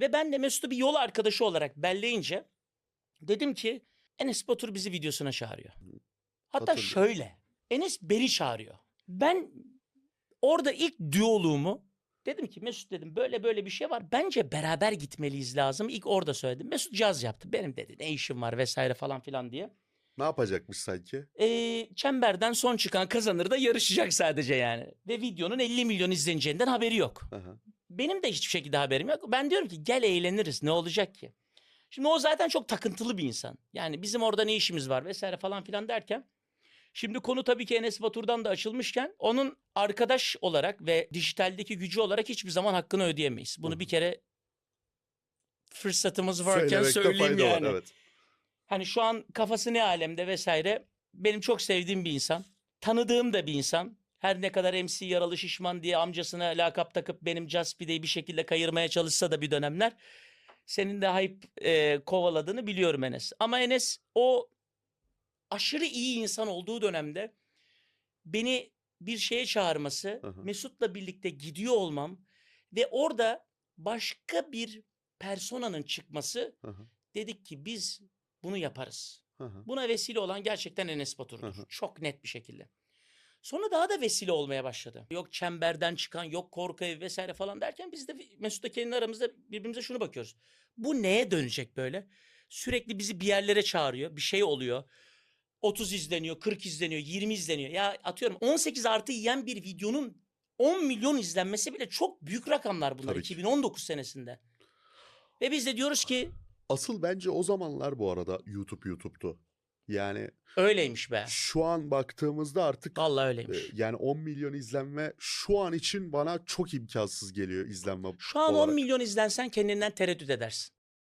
Ve ben de Mesut'u bir yol arkadaşı olarak belleyince dedim ki Enes Batur bizi videosuna çağırıyor. Hatta Hatırlıyorum. şöyle Enes beni çağırıyor. Ben orada ilk diyaloğumu dedim ki Mesut dedim böyle böyle bir şey var. Bence beraber gitmeliyiz lazım. İlk orada söyledim. Mesut caz yaptı. Benim dedi ne işim var vesaire falan filan diye. Ne yapacakmış sanki? Ee, çemberden son çıkan kazanır da yarışacak sadece yani. Ve videonun 50 milyon izleneceğinden haberi yok. Aha. Benim de hiçbir şekilde haberim yok. Ben diyorum ki gel eğleniriz ne olacak ki? Şimdi o zaten çok takıntılı bir insan. Yani bizim orada ne işimiz var vesaire falan filan derken. Şimdi konu tabii ki Enes Batur'dan da açılmışken onun arkadaş olarak ve dijitaldeki gücü olarak hiçbir zaman hakkını ödeyemeyiz. Bunu Hı. bir kere fırsatımız varken Söylemekte söyleyeyim fayda yani. var evet. Hani şu an kafası ne alemde vesaire. Benim çok sevdiğim bir insan. Tanıdığım da bir insan. Her ne kadar MC yaralı şişman diye amcasına lakap takıp benim Caspide'yi bir şekilde kayırmaya çalışsa da bir dönemler. Senin de hype e, kovaladığını biliyorum Enes. Ama Enes o aşırı iyi insan olduğu dönemde beni bir şeye çağırması, hı. Mesut'la birlikte gidiyor olmam ve orada başka bir personanın çıkması hı. dedik ki biz bunu yaparız. Hı. Buna vesile olan gerçekten Enes Batur'dur. Hı. Çok net bir şekilde. Sonra daha da vesile olmaya başladı. Yok çemberden çıkan, yok korku evi vesaire falan derken biz de Mesut'la kendi aramızda birbirimize şunu bakıyoruz. Bu neye dönecek böyle? Sürekli bizi bir yerlere çağırıyor. Bir şey oluyor. 30 izleniyor, 40 izleniyor, 20 izleniyor. Ya atıyorum 18 artı yiyen bir videonun 10 milyon izlenmesi bile çok büyük rakamlar bunlar Tabii ki. 2019 senesinde. Ve biz de diyoruz ki Asıl bence o zamanlar bu arada YouTube YouTube'tu. Yani öyleymiş be. şu an baktığımızda artık Vallahi e, öyleymiş. yani 10 milyon izlenme şu an için bana çok imkansız geliyor izlenme Şu an 10 olarak. milyon izlensen kendinden tereddüt edersin.